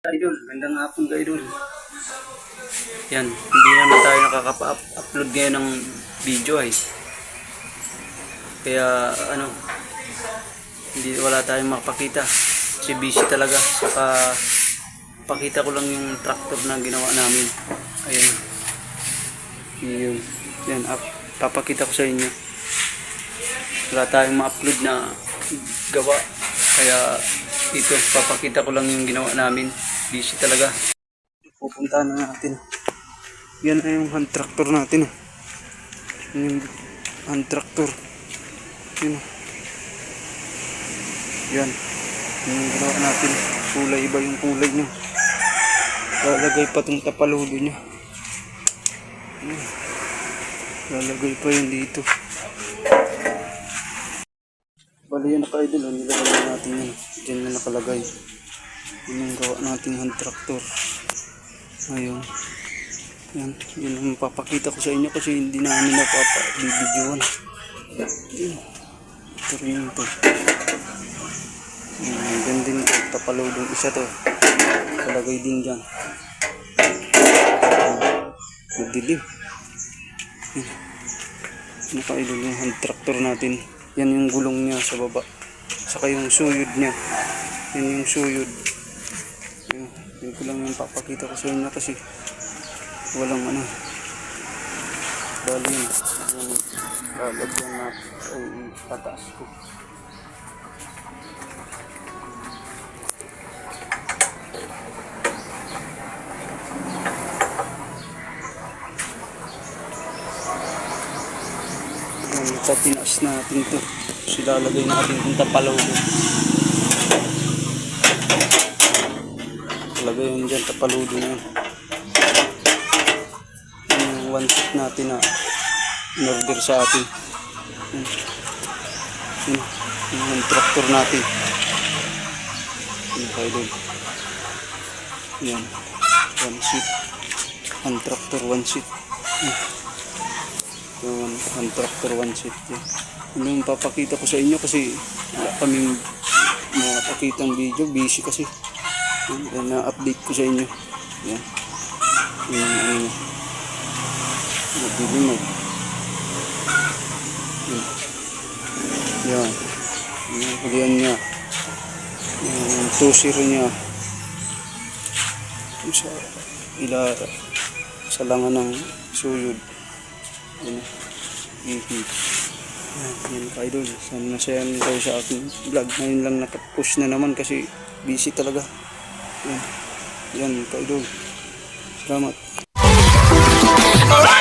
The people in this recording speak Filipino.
Idol, gandang hapon ka idol. Yan, hindi naman tayo nakakapa-upload ngayon ng video ay. Kaya ano, hindi wala tayong makapakita. Kasi busy talaga. Saka pakita ko lang yung tractor na ginawa namin. Ayun. Yun. Yan, up. papakita ko sa inyo. Wala tayong ma-upload na gawa. Kaya ito, papakita ko lang yung ginawa namin. Busy talaga. Pupunta na natin. Yan ay yung hand tractor natin. oh. Yung hand tractor. Yun. oh. Yan. Yung ginawa natin. Kulay iba yung kulay niya. Lalagay pa itong tapaludo niya. Yan. Lalagay pa yun dito. Bali yan ka idol, oh. nilagay natin yan. Diyan na nakalagay. Yun yung gawa nating hand tractor. Ayun. Yan, yun ang papakita ko sa inyo kasi hindi namin napapabibidyoan. Yun. Ito rin ito. Yan, yan din ito. Tapalodong isa to. Kalagay din dyan. Magdilim. Yan. Nakaidol yung hand tractor natin. Yan yung gulong niya sa baba. Saka yung suyod niya. Yan yung suyod. Yun, ko lang yung papakita ko sa inyo kasi walang ano. Bali yun. Yung lalagyan na ay pataas ko. Yung tatinaas natin to. Sila lalagay natin itong tapalaw. Lagay yun dyan, tapaludo na yun. Yung one seat natin na in-order sa atin. Yun. Yun. Yung tractor natin. Yun kayo doon. Yan. One seat. Ang tractor one seat. Yun. Ang tractor one. Yan. Yun yung papakita ko sa inyo kasi wala kaming makapakitang video. Busy kasi. Yan, yan na-update ko sa inyo. Yan. Yung ano. Nagdilimag. Yan. Yan. Yan. Yan niya. Yung tusir niya. Yung Sa ila sa langan ng suyod. Yan. Ihip. Yan, yan ka idol. Sana nasayan kayo sa aking vlog. Ngayon lang nakapush na naman kasi busy talaga. Yan, yan kaidol. Salamat. Alright.